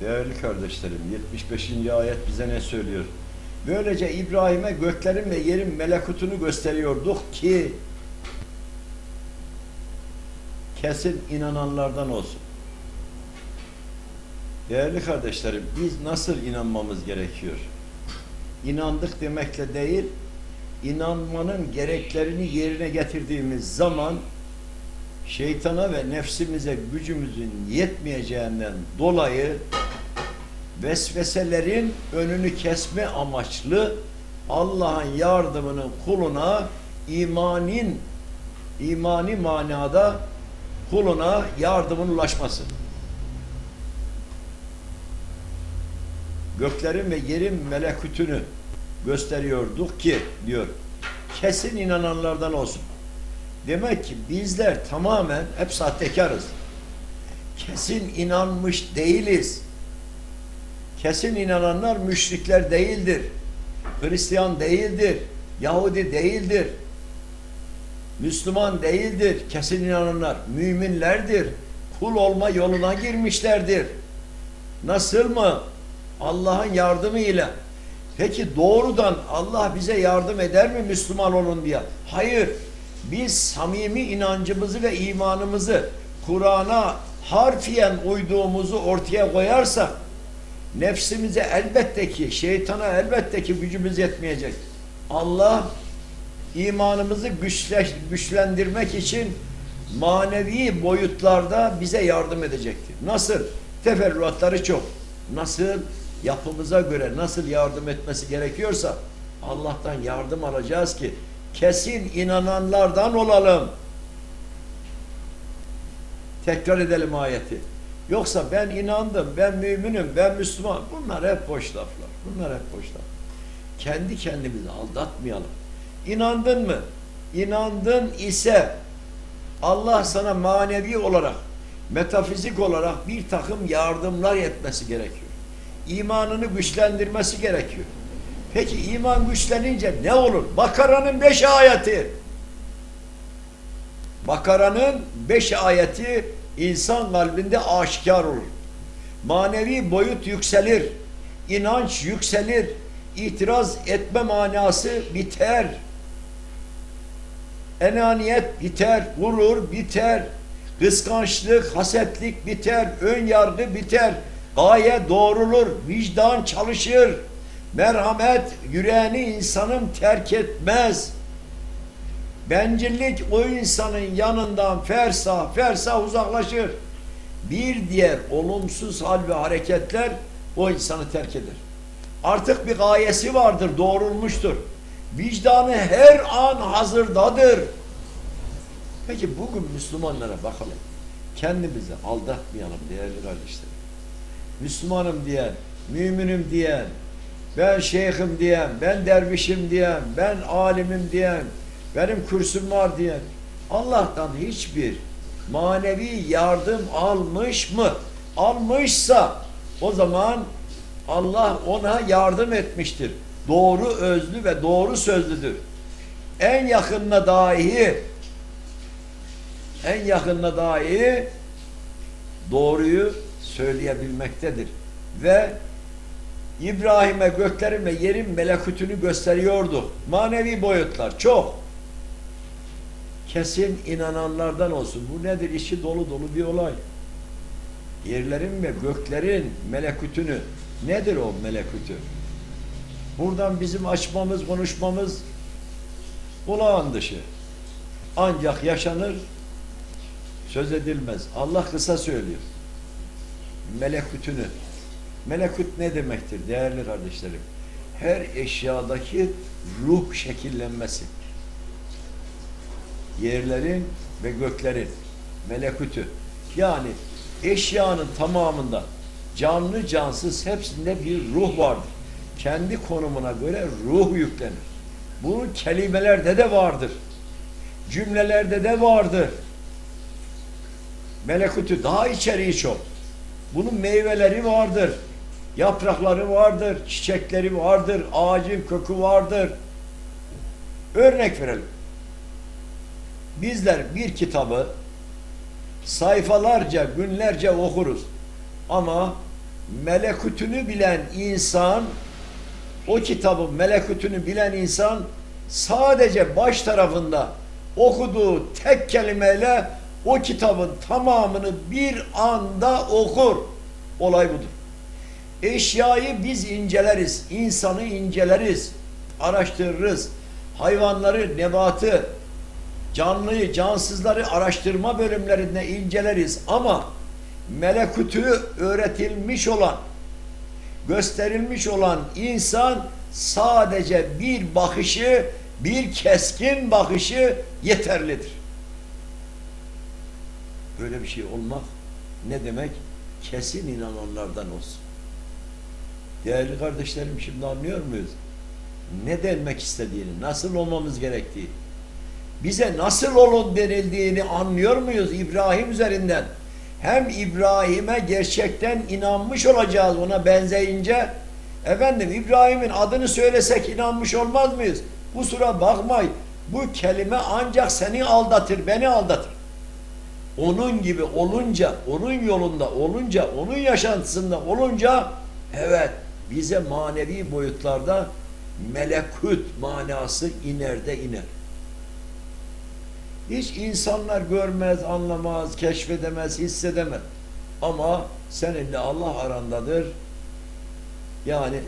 Değerli kardeşlerim 75. ayet bize ne söylüyor? Böylece İbrahim'e göklerin ve yerin melekutunu gösteriyorduk ki kesin inananlardan olsun. Değerli kardeşlerim biz nasıl inanmamız gerekiyor? İnandık demekle değil, inanmanın gereklerini yerine getirdiğimiz zaman şeytana ve nefsimize gücümüzün yetmeyeceğinden dolayı vesveselerin önünü kesme amaçlı Allah'ın yardımının kuluna imanin imani manada kuluna yardımın ulaşması. Göklerin ve yerin melekutunu gösteriyorduk ki diyor. Kesin inananlardan olsun. Demek ki bizler tamamen hep sahtekarız. Kesin inanmış değiliz. Kesin inananlar müşrikler değildir. Hristiyan değildir. Yahudi değildir. Müslüman değildir. Kesin inananlar müminlerdir. Kul olma yoluna girmişlerdir. Nasıl mı? Allah'ın yardımıyla. Peki doğrudan Allah bize yardım eder mi Müslüman olun diye? Hayır. Biz samimi inancımızı ve imanımızı Kur'an'a harfiyen uyduğumuzu ortaya koyarsak nefsimize elbette ki şeytana elbette ki gücümüz yetmeyecek. Allah imanımızı güçleş, güçlendirmek için manevi boyutlarda bize yardım edecektir. Nasıl? Teferruatları çok. Nasıl? Yapımıza göre nasıl yardım etmesi gerekiyorsa Allah'tan yardım alacağız ki kesin inananlardan olalım. Tekrar edelim ayeti. Yoksa ben inandım, ben müminim, ben Müslüman. Bunlar hep boş laflar. Bunlar hep boş laf. Kendi kendimizi aldatmayalım. İnandın mı? İnandın ise Allah sana manevi olarak, metafizik olarak bir takım yardımlar etmesi gerekiyor. İmanını güçlendirmesi gerekiyor. Peki iman güçlenince ne olur? Bakara'nın beş ayeti. Bakara'nın beş ayeti insan kalbinde aşikar olur. Manevi boyut yükselir. inanç yükselir. itiraz etme manası biter. Enaniyet biter, gurur biter, kıskançlık, hasetlik biter, ön yargı biter, gaye doğrulur, vicdan çalışır, merhamet yüreğini insanın terk etmez. Bencillik o insanın yanından fersah fersah uzaklaşır. Bir diğer olumsuz hal ve hareketler o insanı terk eder. Artık bir gayesi vardır, doğrulmuştur. Vicdanı her an hazırdadır. Peki bugün Müslümanlara bakalım. Kendimizi aldatmayalım değerli kardeşlerim. Müslümanım diyen, müminim diyen, ben şeyhim diyen, ben dervişim diyen, ben alimim diyen, benim kürsüm var diyen, Allah'tan hiçbir manevi yardım almış mı? Almışsa o zaman Allah ona yardım etmiştir. Doğru özlü ve doğru sözlüdür. En yakınına dahi en yakınına dahi doğruyu söyleyebilmektedir. Ve İbrahim'e göklerin ve yerin melekutunu gösteriyordu. Manevi boyutlar çok. Kesin inananlardan olsun. Bu nedir? İşi dolu dolu bir olay. Yerlerin ve göklerin melekutunu nedir o melekutu? Buradan bizim açmamız, konuşmamız olağan dışı. Ancak yaşanır, söz edilmez. Allah kısa söylüyor. Melekutunu. Melekut ne demektir değerli kardeşlerim? Her eşyadaki ruh şekillenmesi. Yerlerin ve göklerin melekutu. Yani eşyanın tamamında canlı cansız hepsinde bir ruh vardır. Kendi konumuna göre ruh yüklenir. Bu kelimelerde de vardır. Cümlelerde de vardır. Melekutu daha içeriği çok. Bunun meyveleri vardır. Yaprakları vardır, çiçekleri vardır, ağacın kökü vardır. Örnek verelim. Bizler bir kitabı sayfalarca, günlerce okuruz. Ama melekutunu bilen insan o kitabın melekutunu bilen insan sadece baş tarafında okuduğu tek kelimeyle o kitabın tamamını bir anda okur. Olay budur. Eşyayı biz inceleriz, insanı inceleriz, araştırırız. Hayvanları, nebatı, canlıyı, cansızları araştırma bölümlerinde inceleriz ama melekutu öğretilmiş olan, gösterilmiş olan insan sadece bir bakışı, bir keskin bakışı yeterlidir. Böyle bir şey olmak ne demek? Kesin inananlardan olsun. Değerli kardeşlerim şimdi anlıyor muyuz? Ne denmek istediğini, nasıl olmamız gerektiğini, bize nasıl olun denildiğini anlıyor muyuz İbrahim üzerinden? Hem İbrahim'e gerçekten inanmış olacağız ona benzeyince. Efendim İbrahim'in adını söylesek inanmış olmaz mıyız? Kusura bakmayın. Bu kelime ancak seni aldatır, beni aldatır. Onun gibi olunca, onun yolunda olunca, onun yaşantısında olunca evet bize manevi boyutlarda melekut manası iner de iner. Hiç insanlar görmez, anlamaz, keşfedemez, hissedemez. Ama seninle Allah arandadır. Yani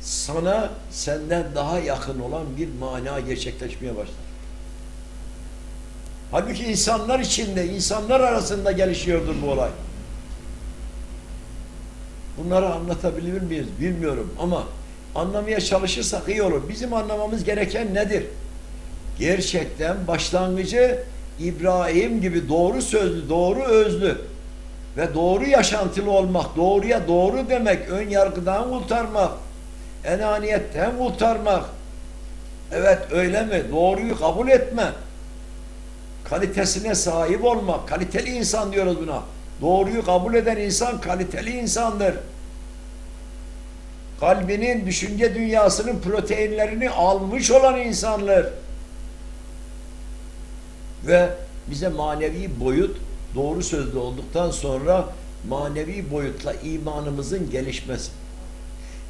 sana senden daha yakın olan bir mana gerçekleşmeye başlar. Halbuki insanlar içinde, insanlar arasında gelişiyordur bu olay. Bunları anlatabilir miyiz bilmiyorum ama anlamaya çalışırsak iyi olur. Bizim anlamamız gereken nedir? Gerçekten başlangıcı İbrahim gibi doğru sözlü, doğru özlü ve doğru yaşantılı olmak, doğruya doğru demek, ön yargıdan kurtarmak, enaniyetten kurtarmak. Evet öyle mi? Doğruyu kabul etme. Kalitesine sahip olmak. Kaliteli insan diyoruz buna. Doğruyu kabul eden insan kaliteli insandır. Kalbinin, düşünce dünyasının proteinlerini almış olan insanlar. Ve bize manevi boyut doğru sözlü olduktan sonra manevi boyutla imanımızın gelişmesi.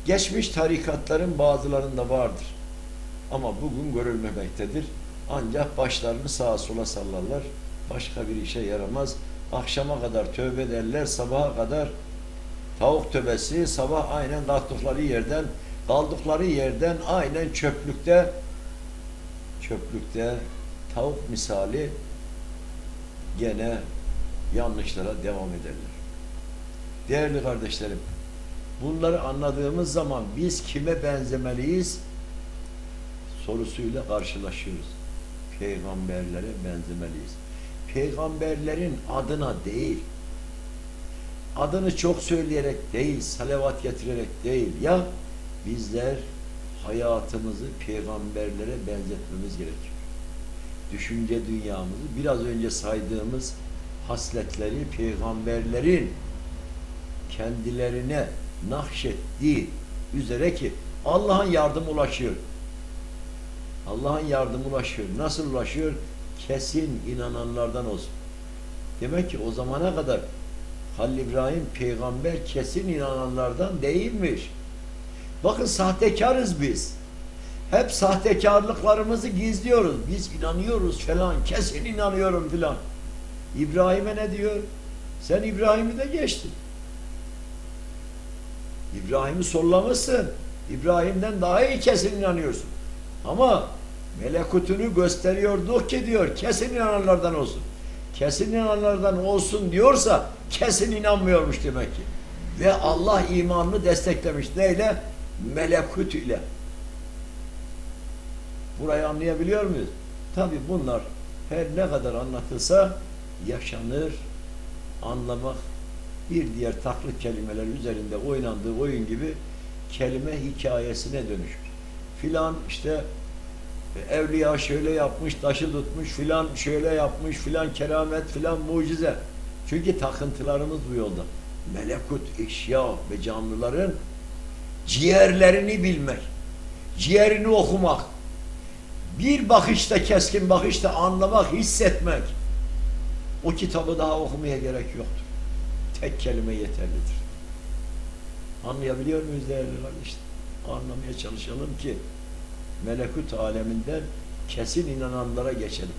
Geçmiş tarikatların bazılarında vardır. Ama bugün görülmemektedir. Ancak başlarını sağa sola sallarlar. Başka bir işe yaramaz. Akşama kadar tövbe ederler, sabaha kadar tavuk tövbesi, sabah aynen kalktıkları yerden, kaldıkları yerden aynen çöplükte, çöplükte tavuk misali gene yanlışlara devam ederler. Değerli kardeşlerim, bunları anladığımız zaman biz kime benzemeliyiz sorusuyla karşılaşıyoruz. Peygamberlere benzemeliyiz. Peygamberlerin adına değil, adını çok söyleyerek değil, salavat getirerek değil ya bizler hayatımızı peygamberlere benzetmemiz gerekiyor. Düşünce dünyamızı biraz önce saydığımız hasletleri peygamberlerin kendilerine nakşettiği üzere ki Allah'ın yardımı ulaşıyor. Allah'ın yardımı ulaşıyor. Nasıl ulaşıyor? Kesin inananlardan olsun. Demek ki o zamana kadar Halil İbrahim peygamber kesin inananlardan değilmiş. Bakın sahtekarız biz. Hep sahtekarlıklarımızı gizliyoruz. Biz inanıyoruz falan, kesin inanıyorum filan. İbrahim'e ne diyor? Sen İbrahim'i de geçtin. İbrahim'i sollamışsın. İbrahim'den daha iyi kesin inanıyorsun. Ama melekutunu gösteriyorduk ki diyor, kesin inananlardan olsun. Kesin inananlardan olsun diyorsa kesin inanmıyormuş demek ki. Ve Allah imanını desteklemiş. Neyle? Melekut ile. Burayı anlayabiliyor muyuz? Tabi bunlar her ne kadar anlatılsa yaşanır, anlamak bir diğer taklit kelimeler üzerinde oynandığı oyun gibi kelime hikayesine dönüşür. Filan işte evliya şöyle yapmış, taşı tutmuş, filan şöyle yapmış, filan keramet, filan mucize. Çünkü takıntılarımız bu yolda. Melekut, eşya ve canlıların ciğerlerini bilmek, ciğerini okumak, bir bakışta keskin bakışta anlamak, hissetmek. O kitabı daha okumaya gerek yoktur. Tek kelime yeterlidir. Anlayabiliyor muyuz değerli kardeşler? Anlamaya çalışalım ki melekut aleminden kesin inananlara geçelim.